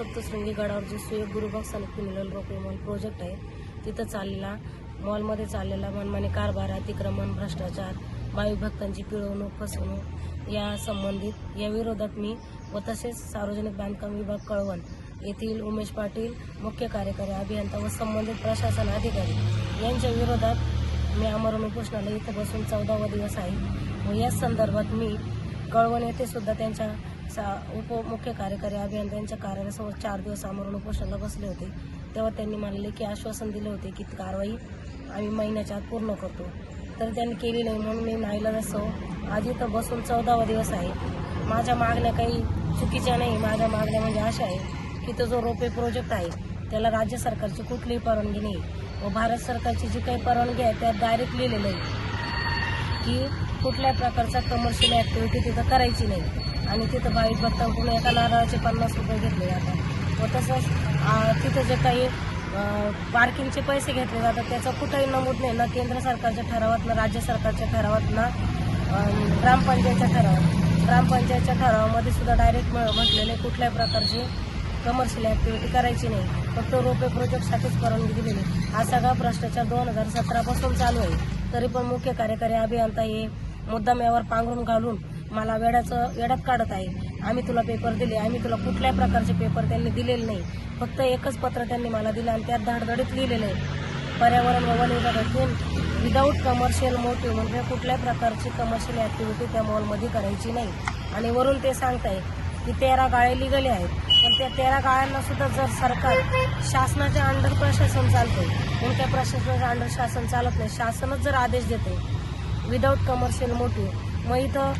सप्तशृंगी गडावर जे सुयोग गुरुबक्स आणि मिनरल रोपे मॉल प्रोजेक्ट आहे तिथं चाललेला मॉलमध्ये चाललेला मनमानी कारभार अतिक्रमण भ्रष्टाचार भाविक भक्तांची पिळवणूक फसवणूक या संबंधित या विरोधात मी व तसेच सार्वजनिक बांधकाम विभाग कळवण येथील उमेश पाटील मुख्य कार्यकारी अभियंता व संबंधित प्रशासन अधिकारी यांच्या विरोधात मी आमरण उपोषणाला इथं बसून चौदावा दिवस आहे. व या संदर्भात मी कळवण येथे सुद्धा त्यांच्या सा उप मुख्य कार्यकारी अभियंता यांच्या कार्यालयासमोर चार दिवस आमरण उपोषणाला बसले होते. तेव्हा त्यांनी मला लेखी आश्वासन दिले होते की कारवाई आम्ही महिन्याच्या आत पूर्ण करतो. तर त्यांनी केली नाही म्हणून मी नाईला असो आज इथं बसून चौदावा दिवस आहे. माझ्या मागण्या काही चुकीच्या नाही. माझ्या मागण्या म्हणजे अशा आहे की तो जो रोपे प्रोजेक्ट आहे त्याला राज्य सरकारची कुठलीही परवानगी नाही. व भारत सरकारची जी काही परवानगी आहे त्यात डायरेक्ट लिहिलेलं आहे की कुठल्या प्रकारचा कमर्शियल ॲक्टिव्हिटी तिथं करायची नाही. आणि तिथं भाविक भक्तांकडून एका नारळाचे पन्नास रुपये घेतले जातात. व तसंच तिथं जे काही पार्किंगचे पैसे घेतले जातात त्याचं कुठंही नमूद नाही. ना केंद्र सरकारच्या ठरावात ना राज्य सरकारच्या ठरावात ना ग्रामपंचायतच्या ठरावात. ग्रामपंचायतच्या ठरावामध्ये सुद्धा डायरेक्ट म्हटलेले कुठल्याही प्रकारची कमर्शियल ॲक्टिव्हिटी करायची नाही. फक्त रोपे प्रोजेक्टसाठीच परवानगी दिलेली हा सगळा भ्रष्टाचार दोन हजार सतरापासून चालू आहे. तरी पण मुख्य कार्यकारी अभियंता हे मुद्दाम यावर पांघरून घालून मला वेड्याचं वेड्यात काढत आहे. आम्ही तुला पेपर दिले आम्ही तुला कुठल्याही प्रकारचे पेपर त्यांनी दिलेले नाही. फक्त एकच पत्र त्यांनी मला दिलं आणि त्यात धाडधडीत लिहिलेलं आहे. पर्यावरण व वन विभागातून विदाऊट कमर्शियल मोटिव्ह म्हणजे कुठल्याही प्रकारची कमर्शियल ॲक्टिव्हिटी त्या मॉलमध्ये करायची नाही. आणि वरून ते सांगताय की तेरा गाळे लिगले आहेत. पण त्या तेरा गाळ्यांना सुद्धा जर सरकार शासनाच्या अंडर प्रशासन चालतंय मग त्या प्रशासनाच्या अंडर शासन चालत नाही शासनच जर आदेश देते विदाऊट कमर्शियल मोठी मग इथं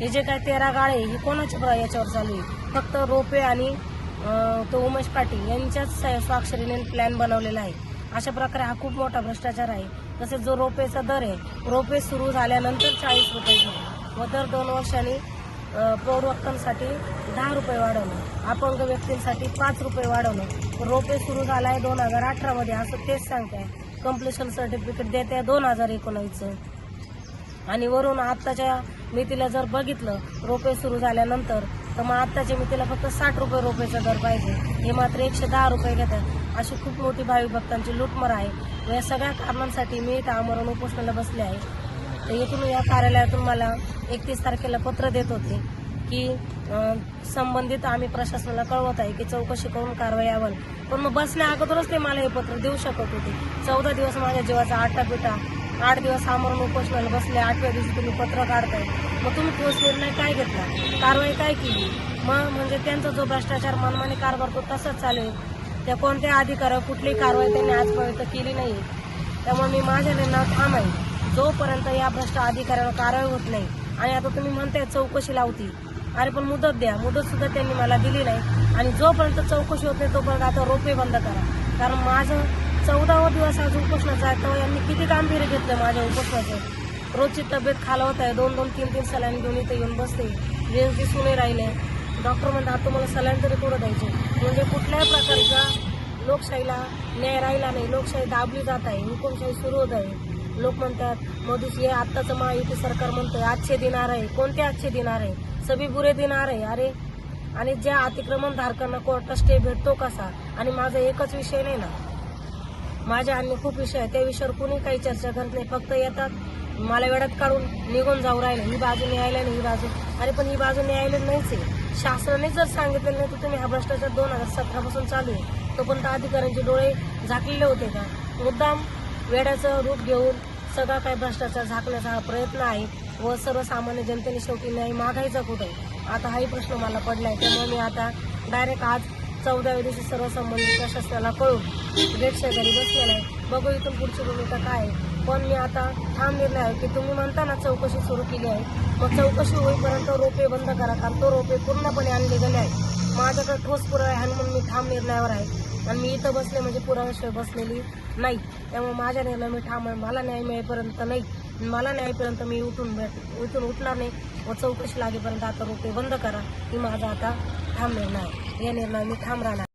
हे जे काय तेरा गाळे हे कोणाच्या याच्यावर चालू आहे? फक्त रोपे आणि तो उमेश पाटील यांच्याच स- स्वाक्षरीने प्लॅन बनवलेला आहे. अशा प्रकारे हा खूप मोठा भ्रष्टाचार आहे. तसेच जो रोपेचा दर आहे रोपे सुरू झाल्यानंतर चाळीस रुपये व दर दोन वर्षांनी अं, दहा रुपये वाढवणं अपंग व्यक्तींसाठी पाच रुपये वाढवणं रोपे सुरू झाला आहे दोन हजार अठरामध्ये असं तेच सांगताय. कम्प्लिशन सर्टिफिकेट देते आहे दोन हजार एकोणावीसचं. आणि वरून आत्ताच्या मितीला जर बघितलं रोपे सुरू झाल्यानंतर तर मग आत्ताच्या मितीला फक्त साठ रुपये रोपेचा दर पाहिजे. हे मात्र एकशे दहा रुपये घेतात. अशी खूप मोठी भाविक भक्तांची लूटमार आहे. व या सगळ्या कारणांसाठी मी इथं आमरण उपोषणाला बसले आहे. तर येथून या कार्यालयातून मला एकतीस तारखेला पत्र देत होते की संबंधित आम्ही प्रशासनाला कळवत आहे की चौकशी करून कारवाई यावं. पण मग बसण्या अगोदरच ते मला हे पत्र देऊ शकत होते. चौदा दिवस माझ्या जीवाचा आटा पिटा आठ दिवस आमरण उपोषणाला बसले आठव्या दिवशी तुम्ही पत्र काढताय. मग तुम्ही ठोस निर्णय काय घेतला? कारवाई काय केली? मग म्हणजे त्यांचा जो भ्रष्टाचार मनमानी कारभार तो तसाच चालू आहे. त्या कोणत्या अधिकाऱ्यावर कुठलीही कारवाई त्यांनी आजपर्यंत केली नाही त्यामुळे मी माझ्या निर्णयावर ठाम आहे जोपर्यंत या भ्रष्ट अधिकाऱ्यावर कारवाई होत नाही आणि आता तुम्ही म्हणताय चौकशी लावती. अरे पण मुदत द्या. मुदत सुद्धा त्यांनी मला दिली नाही. आणि जोपर्यंत चौकशी होत नाही तोपर्यंत आता रोपे बंद करा. कारण माझं चौदावा दिवस आज उपोषणाचा आहे. तेव्हा यांनी किती गांभीर्य घेतलं माझ्या उपोषणाचं? रोजची तब्येत खालावत आहे. दोन दोन तीन तीन सलाईन घेऊन इथे येऊन बसते. वेळची सुने राहिले. डॉक्टर म्हणतात आता तुम्हाला सलाईन तरी थोडं द्यायचे? म्हणजे कुठल्याही प्रकारचा लोकशाहीला न्याय राहिला नाही. लोकशाही दाबली जात आहे. हुकुमशाही सुरू होत आहे. लोक म्हणतात मोदीजी हे आत्ताचं महायुती सरकार म्हणतंय. आजचे दिन आ आहे. कोणते आजचे दिन आहे? रहे सभी बुरे दिन आहे. अरे आणि ज्या अतिक्रमण धारकांना कोर्टा स्टे भेटतो कसा? आणि माझा एकच विषय नाही ना. माझ्या अन्य खूप विषय आहे. त्या विषयावर कुणी काही चर्चा करत नाही. फक्त येतात. मला वेळात काढून निघून जाऊ राहिले. ही बाजू न्यायालय नाही ही बाजू. अरे पण ही बाजू न्यायालय नाहीच आहे. शासनाने जर सांगितलं नाही तर तुम्ही हा भ्रष्टाचार दोन हजार सतरापासून चालू आहे. तोपर्यंत अधिकाऱ्यांचे डोळे झाकलेले होते का? मुद्दाम वेड्याचं रूप घेऊन सगळा काही भ्रष्टाचार झाकण्याचा हा प्रयत्न आहे व सर्वसामान्य जनतेने शेवटी न्याय मागायचा कुठे? आता हाही प्रश्न मला पडला आहे त्यामुळे मी आता डायरेक्ट आज चौदाव्या दिवशी सर्व संबंधित प्रशासनाला कळून गेट शेजारी बसलेला आहे. बघू इथून पुढची भूमिका काय आहे. पण मी आता ठाम निर्णय आहे की तुम्ही म्हणता ना चौकशी सुरू केली आहे. मग चौकशी होईपर्यंत रोपे बंद करा कारण तो रोपे पूर्णपणे आणले गेले आहे माझ्याकडे ठोस पुरावे आहे म्हणून मी ठाम निर्णयावर आहे. आणि मी इथं बसले म्हणजे पुराव्याशिवाय बसलेली नाही. त्यामुळे माझ्या निर्णय मी ठाम आहे. मला न्याय मिळेपर्यंत नाही. मला न्यायपर्यंत मी उठून भेट उठून उठणार नाही. व चौकशी लागेपर्यंत आता रोपे बंद करा. ही माझा आता ठाम निर्णय आहे. या निर्णय मी ठाम राहणार